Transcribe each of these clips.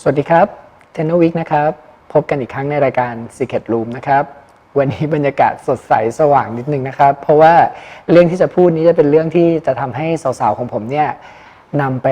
สวัสดีครับ เทนโนวิกนะครับ พบกันอีกครั้งในรายการ Secret Room นะครับ วันนี้บรรยากาศสดใสสว่างนิดนึงนะครับ เพราะว่าเรื่องที่จะพูดนี้จะเป็นเรื่องที่จะทำให้สาวๆ ของผมเนี่ยนำไป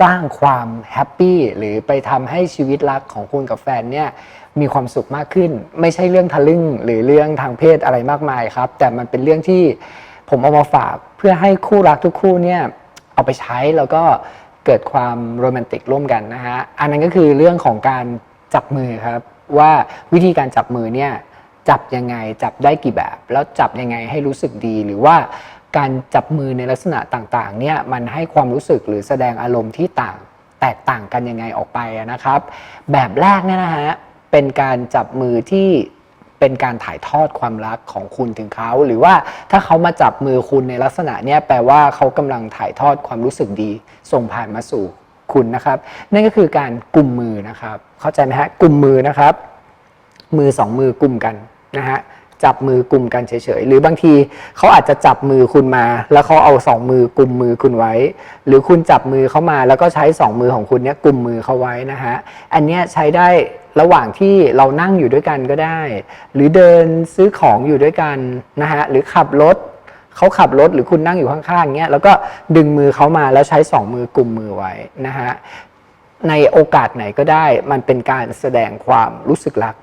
สร้างความแฮปปี้หรือไปทำให้ชีวิตรักของคุณกับแฟนเนี่ยมีความสุขมากขึ้น ไม่ใช่เรื่องทะลึ่งหรือเรื่องทางเพศอะไรมากมายครับ แต่มันเป็นเรื่องที่ผมเอามาฝากเพื่อให้คู่รักทุกคู่เนี่ยเอาไปใช้แล้วก็ เกิดความโรแมนติกร่วมกันนะฮะ อันนั้นก็คือเรื่องของการจับมือครับ ว่าวิธีการจับมือเนี่ยจับยังไงจับได้กี่แบบ แล้วจับยังไงให้รู้สึกดีหรือว่าการจับมือในลักษณะต่างๆเนี่ยมันให้ความรู้สึกหรือแสดงอารมณ์ที่ต่างแตกต่างกันยังไงออกไปนะครับ แบบแรกเนี่ยนะฮะเป็นการจับมือที่ เป็นการถ่ายทอดความรักของคุณถึงเขา หรือว่าถ้าเขามาจับมือคุณในลักษณะเนี้ยแปลว่าเขากำลังถ่ายทอดความรู้สึกดี ส่งผ่านมาสู่คุณนะครับ นั่นก็คือการกลุ่มมือนะครับ เข้าใจไหมฮะกลุ่มมือนะครับ มือสองมือกลุ่มกันนะฮะจับมือกลุ่มกันเฉยๆ หรือบางทีเขาอาจจะจับมือคุณมา แล้วเขาเอาสองมือกลุ่มมือคุณไว้ หรือคุณจับมือเขามา แล้วก็ใช้สองมือของคุณเนี้ยกุมมือเขาไว้นะฮะ อันเนี้ยใช้ได้ ระหว่างที่เรานั่งอยู่ด้วยกันก็ได้ หรือเดินซื้อของอยู่ด้วยกันนะฮะหรือขับรถเขาขับรถหรือคุณนั่งอยู่ข้างๆเงี้ยแล้วก็ดึงมือเขามาแล้วใช้สองมือกลุ่มมือไว้นะฮะในโอกาสไหนก็ได้ มันเป็นการแสดงความรู้สึกรัก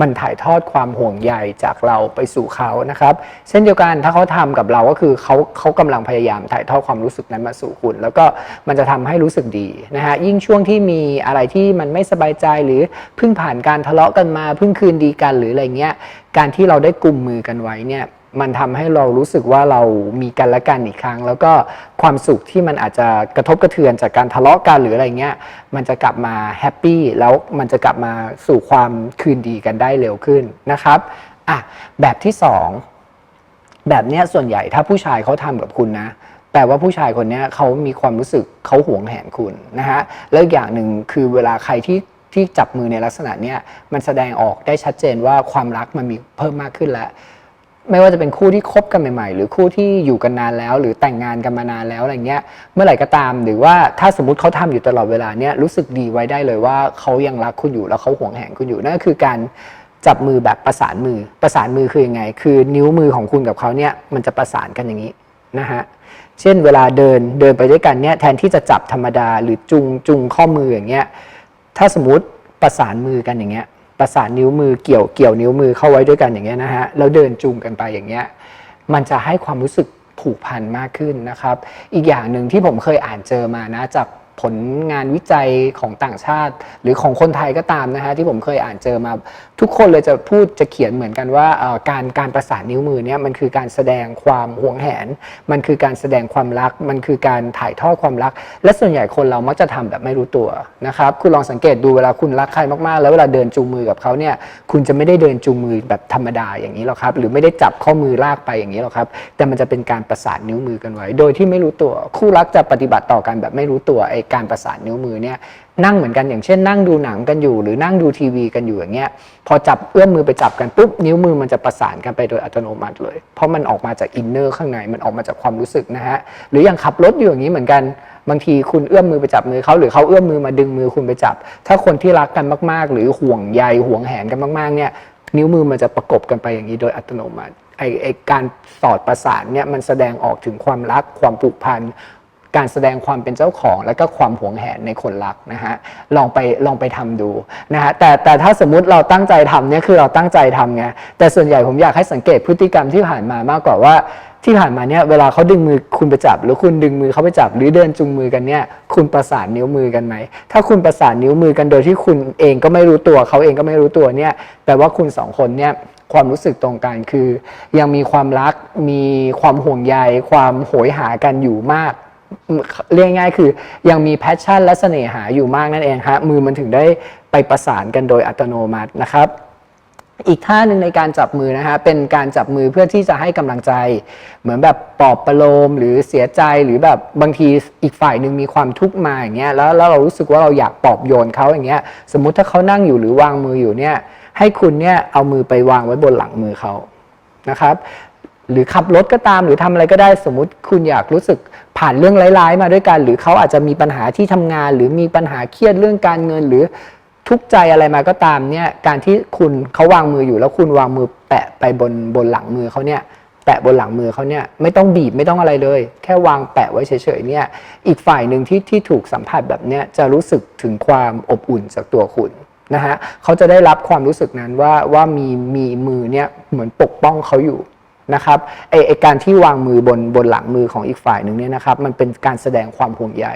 มันถ่ายทอดความห่วงใยจากเราไปสู่เขานะครับ เช่นเดียวกันถ้าเขาทำกับเราก็คือเขาเขากำลังพยายามถ่ายทอดความรู้สึกนั้นมาสู่คุณ แล้วก็มันจะทำให้รู้สึกดีนะฮะยิ่งช่วงที่มีอะไรที่มันไม่สบายใจหรือเพิ่งผ่านการทะเลาะกันมาเพิ่งคืนดีกันหรืออะไรเงี้ยการที่เราได้กลุ่มมือกันไว้เนี่ย มันทำให้เรารู้สึกว่าเรามีกันและกันอีกครั้ง แล้วก็ความสุขที่มันอาจจะกระทบกระเทือนจากการทะเลาะกันหรืออะไรเงี้ยมันจะกลับมาแฮปปี้แล้วมันจะกลับมาสู่ความคืนดีกันได้เร็วขึ้นนะครับอะแบบที่สองแบบเนี้ยส่วนใหญ่ถ้าผู้ชายเขาทำกับคุณนะแปลว่าผู้ชายคนเนี้ยเขามีความรู้สึกเขาหวงแหนคุณนะฮะแล้วอีกอย่างหนึ่งคือเวลาใครที่ที่จับมือในลักษณะเนี้ยมันแสดงออกได้ชัดเจนว่าความรักมันมีเพิ่มมากขึ้นแล้ว ไม่ว่าจะเป็นคู่ที่คบกันใหม่ๆ หรือคู่ที่อยู่กันนานแล้ว หรือแต่งงานกันมานานแล้วอะไรเงี้ย เมื่อไหร่ก็ตาม หรือว่าถ้าสมมติเขาทำอยู่ตลอดเวลาเนี้ยรู้สึกดีไว้ได้เลยว่าเขายังรักคุณอยู่แล้วเขาห่วงแหนคุณอยู่นั่นก็คือการจับมือแบบประสานมือ ประสานมือคือยังไง คือนิ้วมือของคุณกับเขาเนี่ยมันจะประสานกันอย่างนี้นะฮะเช่นเวลาเดินเดินไปด้วยกันเนี่ยแทนที่จะจับธรรมดาหรือจุงจุงข้อมืออย่างเงี้ยถ้าสมมติประสานมือกันอย่างเงี้ย ประสานนิ้วมือเกี่ยวเกี่ยวนิ้วมือเข้าไว้ด้วยกันอย่างเงี้ยนะฮะแล้วเดินจูงกันไปอย่างเงี้ยมันจะให้ความรู้สึกผูกพันมากขึ้นนะครับ อีกอย่างหนึ่งที่ผมเคยอ่านเจอมานะจาก ผลงานวิจัยของต่างชาติ หรือของคนไทยก็ตามนะฮะที่ผมเคยอ่านเจอมา ทุกคนเลยจะพูดจะเขียนเหมือนกันว่าการการประสานนิ้วมือเนี่ยมันคือการแสดงความหวงแหน มันคือการแสดงความรัก มันคือการถ่ายทอดความรัก และส่วนใหญ่คนเรามักจะทำแบบไม่รู้ตัวนะครับคุณลองสังเกตดูเวลาคุณรักใครมากๆ แล้วเวลาเดินจูงมือกับเขาเนี่ยคุณจะไม่ได้เดินจูงมือแบบธรรมดาอย่างนี้หรอกครับ หรือไม่ได้จับข้อมือลากไปอย่างนี้หรอกครับ แต่มันจะเป็นการประสานนิ้วมือกันไว้ โดยที่ไม่รู้ตัว คู่รักจะปฏิบัติต่อกันแบบไม่รู้ตัวไอ้การประสานนิ้วมือเนี่ยนั่งเหมือนกันอย่างเช่นนั่งดูหนังกันอยู่ หรือนั่งดูทีวีกันอยู่อย่างเงี้ยพอจับเอื้อมมือไปจับกันปุ๊บนิ้วมือมันจะประสานกันไปโดยอัตโนมัติเลย เพราะมันออกมาจากอินเนอร์ข้างในมันออกมาจากความรู้สึกนะฮะหรืออย่างขับรถอยู่อย่างนี้เหมือนกันบางทีคุณเอื้อมมือไปจับมือเขาหรือเขาเอื้อมมือมาดึงมือคุณไปจับ ถ้าคนที่รักกันมาก ๆ หรือห่วงใยห่วงแหนกันมากๆเนี่ยนิ้วมือมันจะประกบกันไปอย่างนี้โดยอัตโนมัติไอไอการสอดประสานเนี่ยมันแสดงออกถึงความรักความผูกพัน การแสดงความเป็นเจ้าของ และก็ความหวงแหนในคนรักนะฮะลองไปลองไปทำดูนะฮะแต่แต่ถ้าสมมุติเราตั้งใจทำเนี่ยคือเราตั้งใจทำไงแต่ส่วนใหญ่ผมอยากให้สังเกตพฤติกรรมที่ผ่านมามากกว่าว่าที่ผ่านมาเนี่ยเวลาเขาดึงมือคุณไปจับ หรือคุณดึงมือเขาไปจับ หรือเดินจุงมือกันเนี่ยคุณประสานนิ้วมือกันไหม ถ้าคุณประสานนิ้วมือกันโดยที่คุณเองก็ไม่รู้ตัวเขาเองก็ไม่รู้ตัวเนี่ยแปลว่าคุณสองคนเนี่ยความรู้สึกตรงกันคือ ยังมีความรักมีความห่วงใย ความโหยหากันอยู่มาก เรียกง่ายคือยังมีแพชชั่นและเสน่หาอยู่มากนั่นเองฮะมือมันถึงได้ไปประสานกันโดยอัตโนมัตินะครับอีกท่าหนึ่งในการจับมือนะฮะเป็นการจับมือเพื่อที่จะให้กำลังใจ เหมือนแบบปลอบประโลมหรือเสียใจหรือแบบบางทีอีกฝ่ายหนึ่งมีความทุกข์มาอย่างเงี้ยแล้วแล้วเรารู้สึกว่าเราอยากปลอบโยนเขาอย่างเงี้ยสมมุติถ้าเขานั่งอยู่หรือวางมืออยู่เนี่ยให้คุณเนี่ยเอามือไปวางไว้บนหลังมือเขานะครับ หรือขับรถก็ตามหรือทำอะไรก็ได้สมมุติคุณอยากรู้สึกผ่านเรื่องร้ายๆ มาด้วยกัน หรือเขาอาจจะมีปัญหาที่ทำงาน หรือมีปัญหาเครียดเรื่องการเงิน หรือทุกใจอะไรมาก็ตามเนี่ยการที่คุณเขาวางมืออยู่แล้วคุณวางมือแปะไปบนบนหลังมือเขาเนี่ยแปะบนหลังมือเขาเนี่ยไม่ต้องบีบไม่ต้องอะไรเลย แค่วางแปะไว้เฉยๆเนี่ยอีกฝ่ายหนึ่งที่ที่ถูกสัมผัสแบบเนี้ยจะรู้สึกถึงความอบอุ่นจากตัวคุณนะฮะเขาจะได้รับความรู้สึกนั้นว่าว่ามีมีมือเนี่ยเหมือนปกป้องเขาอยู่ นะครับไอไอการที่วางมือบนบนหลังมือของอีกฝ่ายหนึ่งเนี่ยนะครับมันเป็นการแสดงความห่วงใย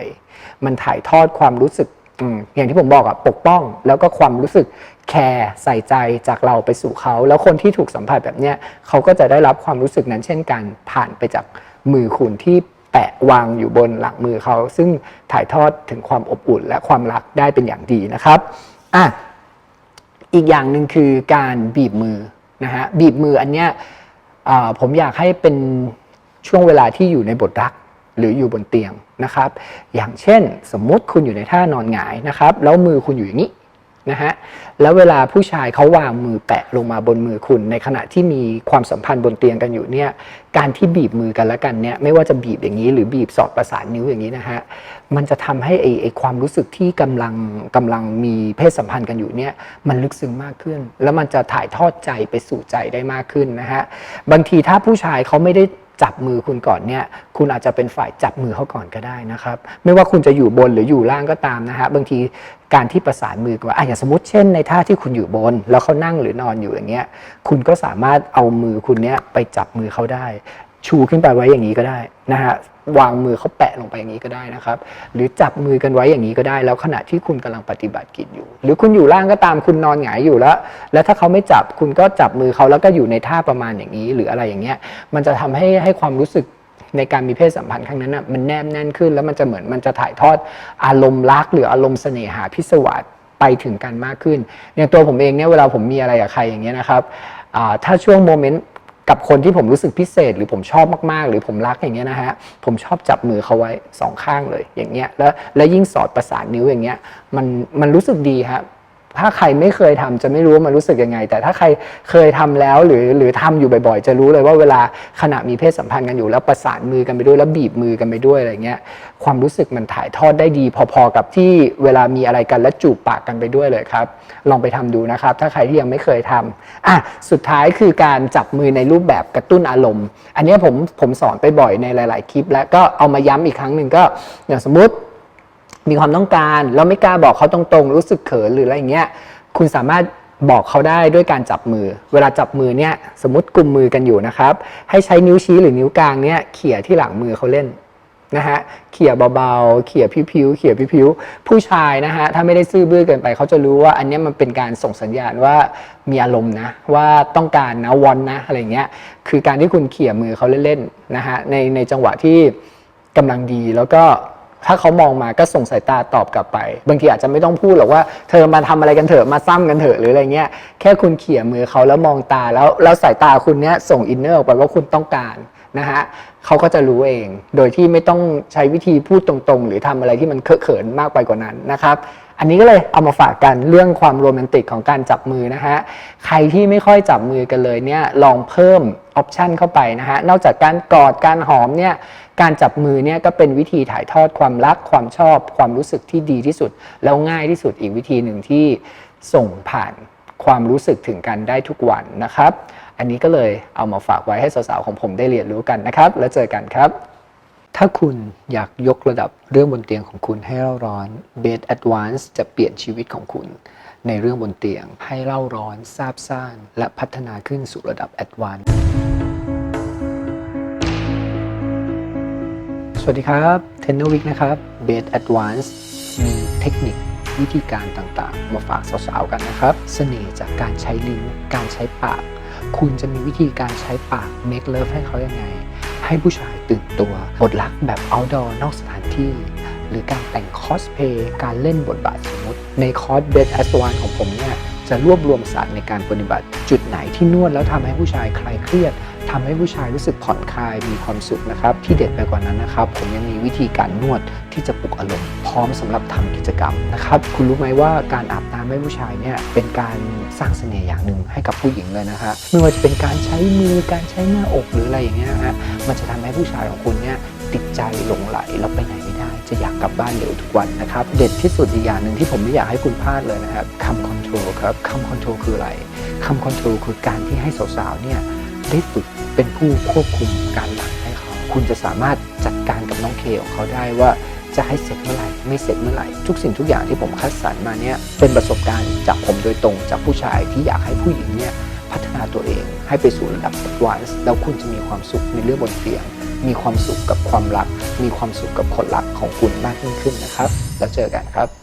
มันถ่ายทอดความรู้สึกออย่างที่ผมบอกอะปกป้อง แล้วก็ความรู้สึกแคร์ใส่ใจจากเราไปสู่เขา แล้วคนที่ถูกสัมผัสแบบเนี้ยเขาก็จะได้รับความรู้สึกนั้นเช่นกันผ่านไปจากมือคุณที่แปะวางอยู่บนหลังมือเขา ซึ่งถ่ายทอดถึงความอบอุ่นและความรักได้เป็นอย่างดีนะครับอะอีกอย่างหนึ่งคือการบีบมือนะฮะบีบมืออันเนี้ย ผมอยากให้เป็นช่วงเวลาที่อยู่ในบทรักหรืออยู่บนเตียงนะครับ อย่างเช่นสมมุติคุณอยู่ในท่านอนหงายนะครับ แล้วมือคุณอยู่อย่างนี้ นะฮะแล้วเวลาผู้ชายเขาวางมือแปะลงมาบนมือคุณ ในขณะที่มีความสัมพันธ์บนเตียงกันอยู่เนี่ยการที่บีบมือกันแล้วกันเนี่ยไม่ว่าจะบีบอย่างนี้ หรือบีบสอดประสานนิ้วอย่างนี้นะฮะมันจะทำให้ไอ้ไอ้ความรู้สึกที่กำลังกำลังมีเพศสัมพันธ์กันอยู่เนี่ยมันลึกซึ้งมากขึ้น แล้วมันจะถ่ายทอดใจไปสู่ใจได้มากขึ้นนะฮะบางทีถ้าผู้ชายเขาไม่ได้ จับมือคุณก่อนเนี่ยคุณอาจจะเป็นฝ่ายจับมือเขาก่อนก็ได้นะครับ ไม่ว่าคุณจะอยู่บนหรืออยู่ล่างก็ตามนะฮะบางทีการที่ประสานมือกันว่าอะอย่างสมมติเช่นในท่าที่คุณอยู่บน แล้วเขานั่งหรือนอนอยู่อย่างเงี้ยคุณก็สามารถเอามือคุณเนี้ยไปจับมือเขาได้ ชูขึ้นไปไว้อย่างนี้ก็ได้นะฮะ วางมือเขาแปะลงไปอย่างนี้ก็ได้นะครับ หรือจับมือกันไว้อย่างนี้ก็ได้ แล้วขณะที่คุณกำลังปฏิบัติกิจอยู่ หรือคุณอยู่ล่างก็ตามคุณนอนหงายอยู่แล้ว แล้วถ้าเขาไม่จับคุณก็จับมือเขาแล้วก็อยู่ในท่าประมาณอย่างนี้ หรืออะไรอย่างเงี้ยมันจะทำให้ให้ความรู้สึกในการมีเพศสัมพันธ์ครั้งนั้นน่ะมันแนบแน่นขึ้นแล้วมันจะเหมือนมันจะถ่ายทอดอารมณ์รักหรืออารมณ์เสน่หาพิศวาสไปถึงกันมากขึ้นอย่างตัวผมเองเนี่ยเวลาผมมีอะไรกับใครอย่างเงี้ยนะครับถ้าช่วงโมเมนต์ กับคนที่ผมรู้สึกพิเศษ หรือผมชอบมากๆ หรือผมรักอย่างเงี้ยนะฮะผมชอบจับมือเขาไว้สองข้างเลยอย่างเงี้ยแล้วแล้วยิ่งสอดประสานนิ้วอย่างเงี้ยมันมันรู้สึกดีครับ ถ้าใครไม่เคยทำจะไม่รู้ว่ามันรู้สึกยังไง แต่ถ้าใครเคยทำแล้วหรือหรือทำอยู่บ่อยๆ จะรู้เลยว่าเวลาขณะมีเพศสัมพันธ์กันอยู่แล้วประสานมือกันไปด้วยแล้วบีบมือกันไปด้วยอะไรเงี้ยความรู้สึกมันถ่ายทอดได้ดี พอๆกับที่เวลามีอะไรกันแล้วจูบปากกันไปด้วยเลยครับ ลองไปทำดูนะครับ ถ้าใครที่ยังไม่เคยทำอะสุดท้ายคือการจับมือในรูปแบบกระตุ้นอารมณ์ อันนี้ผมผมสอนไปบ่อยในหลาย ๆ คลิป แล้วก็เอามาย้ำอีกครั้งหนึ่งก็อย่างสมมติ มีความต้องการแล้วไม่กล้าบอกเขาตรงๆ รู้สึกเขินหรืออะไรอย่างเงี้ยคุณสามารถบอกเขาได้ด้วยการจับมือ เวลาจับมือเนี่ยสมมติกลุ่มมือกันอยู่นะครับ ให้ใช้นิ้วชี้หรือนิ้วกลางเนี่ยเขี่ยที่หลังมือเขาเล่นนะฮะเขี่ยเบาๆ เขี่ยพิ้วๆเขี่ยพิ้วๆผู้ชายนะฮะถ้าไม่ได้ซื่อบื้อเกินไปเขาจะรู้ว่าอันนี้มันเป็นการส่งสัญญาณว่ามีอารมณ์นะว่าต้องการนะวอนนะอะไรเงี้ยคือการที่คุณเขี่ยมือเขาเล่นๆนะฮะในในจังหวะที่กำลังดีแล้วก็ ถ้าเขามองมาก็ส่งสายตาตอบกลับไป บางทีอาจจะไม่ต้องพูดหรอกว่าเธอมาทำอะไรกันเถอะมาซ้ำกันเถอะหรืออะไรเงี้ยแค่คุณเขี่ยมือเขาแล้วมองตาแล้วแล้วสายตาคุณเนี้ยส่งอินเนอร์ออกไปว่าคุณต้องการนะฮะเขาก็จะรู้เอง โดยที่ไม่ต้องใช้วิธีพูดตรงๆ หรือทำอะไรที่มันเคอะเขินมากไปกว่านั้นนะครับ อันนี้ก็เลยเอามาฝากกันเรื่องความโรแมนติกของการจับมือนะฮะ ใครที่ไม่ค่อยจับมือกันเลยเนี่ยลองเพิ่มออปชันเข้าไปนะฮะ นอกจากการกอดการหอมเนี่ยการจับมือเนี่ยก็เป็นวิธีถ่ายทอดความรักความชอบ ความรู้สึกที่ดีที่สุด แล้วง่ายที่สุดอีกวิธีหนึ่งที่ส่งผ่านความรู้สึกถึงกันได้ทุกวันนะครับ อันนี้ก็เลยเอามาฝากไว้ให้สาวๆของผมได้เรียนรู้กันนะครับ แล้วเจอกันครับ ถ้าคุณอยากยกระดับเรื่องบนเตียงของคุณให้เล่าร้อน Bed Advance จะเปลี่ยนชีวิตของคุณ ในเรื่องบนเตียงให้เล่าร้อนซาบซ่าน และพัฒนาขึ้นสู่ระดับ Advance สวัสดีครับเทนเนอร์วิกนะครับ Bed Advance มีเทคนิควิธีการต่างๆ มาฝากสาวๆกันนะครับ เสน่ห์จากการใช้ลิ้นการใช้ปาก คุณจะมีวิธีการใช้ปาก make love ให้เขายังไง ให้ผู้ชายตื่นตัวบทลักแบบ outdoor นอกสถานที่ หรือการแต่งคอสเพย์การเล่นบทบาทสมมติ ในคอร์ส Best a s o n ของผมเนี่ยจะรวบรวมศาสตร์ในการปฏิบัติ จุดไหนที่นวดแล้วทำให้ผู้ชายคลายเครียด ทำให้ผู้ชายรู้สึกผ่อนคลายมีความสุขนะครับ ที่เด็ดไปกว่านั้นนะครับ ผมยังมีวิธีการนวดที่จะปลุกอารมณ์พร้อมสำหรับทำกิจกรรมนะครับ คุณรู้ไหมว่าการอาบน้ำให้ผู้ชายเนี่ยเป็นการสร้างเสน่ห์อย่างหนึ่งให้กับผู้หญิงเลยนะฮะไม่ว่าจะเป็นการใช้มือการใช้หน้าอกหรืออะไรอย่างเงี้ยฮะมันจะทำให้ผู้ชายของคุณเนี่ยติดใจหลงไหลแล้วไปไหนไม่ได้ จะอยากกลับบ้านเร็วทุกวันนะครับ เด็ดที่สุดอีกอย่างหนึ่งที่ผมไม่อยากให้คุณพลาดเลยนะครับคำคอนโทรลครับคำคอนโทรลคืออะไรคำคอนโทรลคือการที่ให้สาวๆเนี่ย ได้ฝึกเป็นผู้ควบคุมการหลังให้เขา คุณจะสามารถจัดการกับน้องเคของเขาได้ว่าจะให้เสร็จเมื่อไหร่ไม่เสร็จเมื่อไหร่ ทุกสิ่งทุกอย่างที่ผมคัดสรรมาเนี่ยเป็นประสบการณ์จากผมโดยตรงจากผู้ชายที่อยากให้ผู้หญิงเนี่ยพัฒนาตัวเองให้ไปสู่ระดับ advance แล้วคุณจะมีความสุขในเรื่องบนเตียง มีความสุขกับความรัก มีความสุขกับคนรักของคุณมากยิ่งขึ้นนะครับ แล้วเจอกันครับ